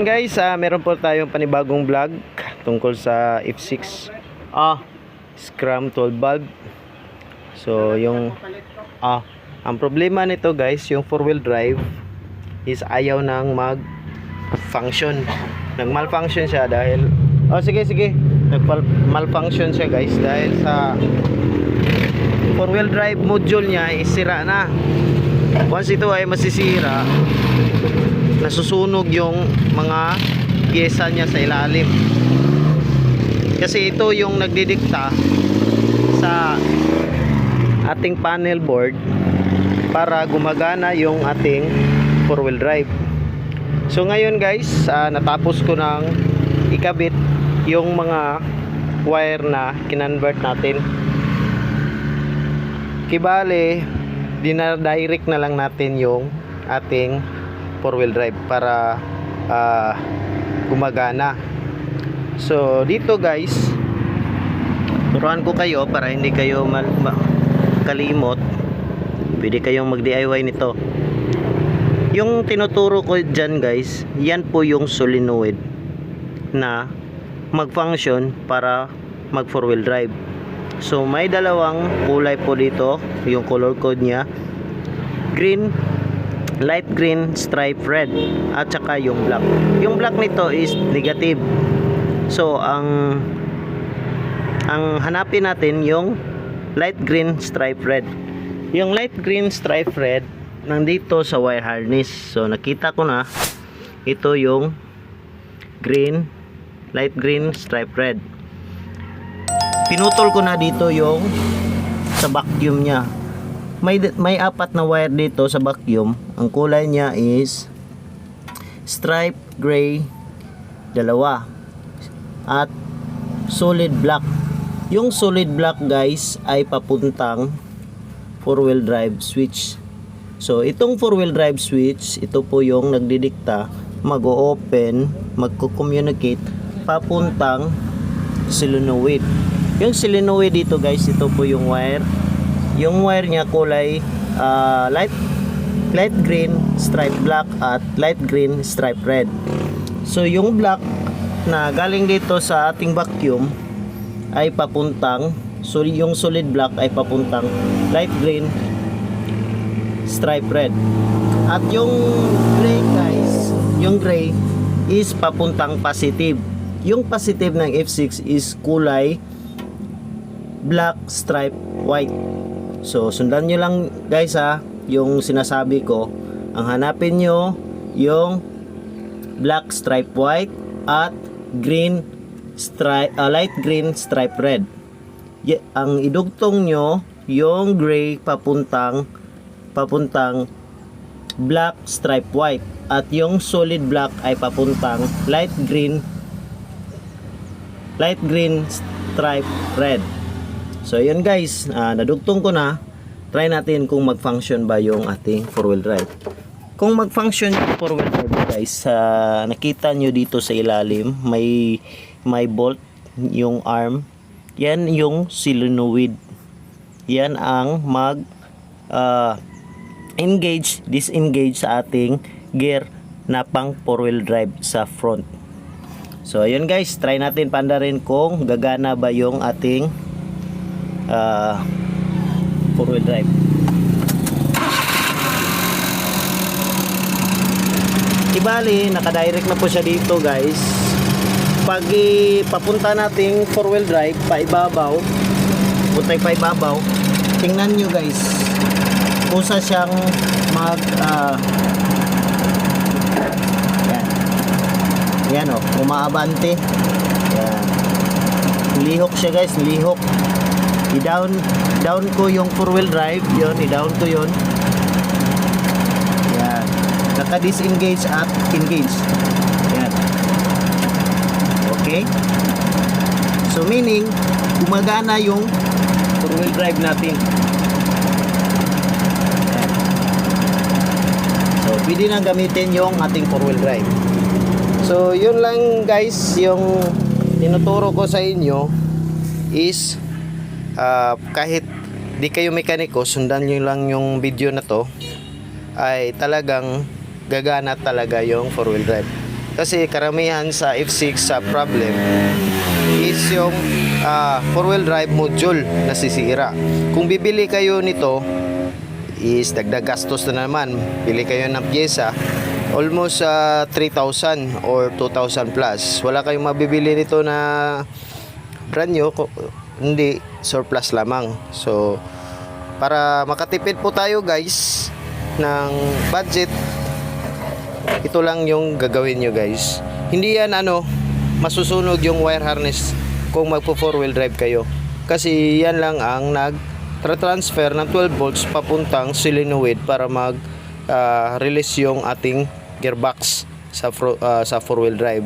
Ayan guys, ah, meron po tayong panibagong vlog tungkol sa F6 ah, Scrum 12 bulb. So yung ah, ang problema nito guys, yung four wheel drive is ayaw nang mag function. Nag-malfunction siya dahil Oh sige sige, nag-malfunction siya guys dahil sa four wheel drive module niya is sira na. Once ito ay masisira, nasusunog yung mga pyesa niya sa ilalim. Kasi ito yung nagdidikta sa ating panel board para gumagana yung ating four wheel drive. So ngayon guys ah, natapos ko ng ikabit yung mga wire na kinonvert natin. Kibale dinadirect na lang natin yung ating four wheel drive para ah, gumagana. So dito guys turuan ko kayo para hindi kayo mal, ma- kalimot. Pwede kayong mag DIY nito. Yung tinuturo ko dyan guys yan po yung solenoid na mag function para mag four wheel drive. So may dalawang kulay po dito yung color code nya green light green stripe red at saka yung black. Yung black nito is negative. So ang ang hanapin natin yung light green stripe red. Yung light green stripe red nandito sa wire harness. So nakita ko na ito yung green light green stripe red. Pinutol ko na dito yung sa vacuum nya may may apat na wire dito sa vacuum. Ang kulay niya is stripe gray dalawa at solid black. Yung solid black guys ay papuntang four wheel drive switch. So itong four wheel drive switch, ito po yung nagdidikta mag-open, magko-communicate papuntang solenoid. Yung solenoid dito guys, ito po yung wire yung wire niya kulay ah, light light green stripe black at light green stripe red. So yung black na galing dito sa ating vacuum ay papuntang so yung solid black ay papuntang light green stripe red. At yung gray guys yung gray is papuntang positive. Yung positive ng F6 is kulay black stripe white. So, sundan nyo lang guys ha, yung sinasabi ko. Ang hanapin nyo, yung black stripe white at green stripe, uh, light green stripe red. Y- ang idugtong nyo, yung gray papuntang papuntang black stripe white at yung solid black ay papuntang light green light green stripe red. So yun guys, ah, nadugtong ko na. Try natin kung mag-function ba yung ating four-wheel drive. Kung mag-function yung four-wheel drive guys, ah, nakita nyo dito sa ilalim, may may bolt yung arm. Yan yung solenoid. Yan ang mag ah, engage, disengage sa ating gear na pang four-wheel drive sa front. So ayun guys, try natin pandarin kung gagana ba yung ating uh, four wheel drive ibali nakadirect na po siya dito guys. Pag papunta nating four wheel drive paibabaw. Puntay paibabaw. Tingnan nyo guys. Kusa siyang mag uh, yan. Yan o umaabante. Yan. Lihok siya guys. Lihok i-down down ko yung four wheel drive yon i-down ko yon yan. Naka-disengage at engage. Yan. Okay? So meaning gumagana yung four wheel drive natin. Yan. so pwede na gamitin yung ating four wheel drive. So yun lang guys yung tinuturo ko sa inyo is ah, kahit di kayo mekaniko, sundan nyo lang yung video na to, ay talagang gagana talaga yung four wheel drive. Kasi karamihan sa F6 sa problem is yung ah, four-wheel drive module nasisira. Kung bibili kayo nito, is dagdag gastos na naman. Bili kayo ng pyesa, almost ah, 3,000 or 2,000 plus. Wala kayong mabibili nito na brand new, hindi, surplus lamang. So, para makatipid po tayo guys ng budget, ito lang yung gagawin nyo guys. Hindi yan ano, masusunog yung wire harness kung magpo four wheel drive kayo. Kasi yan lang ang nag transfer ng 12 volts papuntang solenoid para mag ah, release yung ating gearbox sa ah, sa four wheel drive.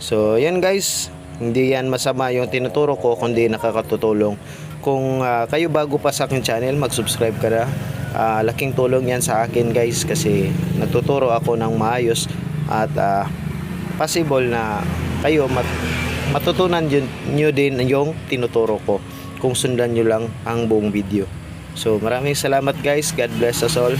So, yan guys. Hindi yan masama yung tinuturo ko kundi nakakatutulong. Kung ah, kayo bago pa sa aking channel, mag-subscribe ka na. Ah, laking tulong yan sa akin guys kasi nagtuturo ako ng maayos at ah, possible na kayo mat- matutunan yun, nyo din yung tinuturo ko kung sundan nyo lang ang buong video. So maraming salamat guys. God bless us all.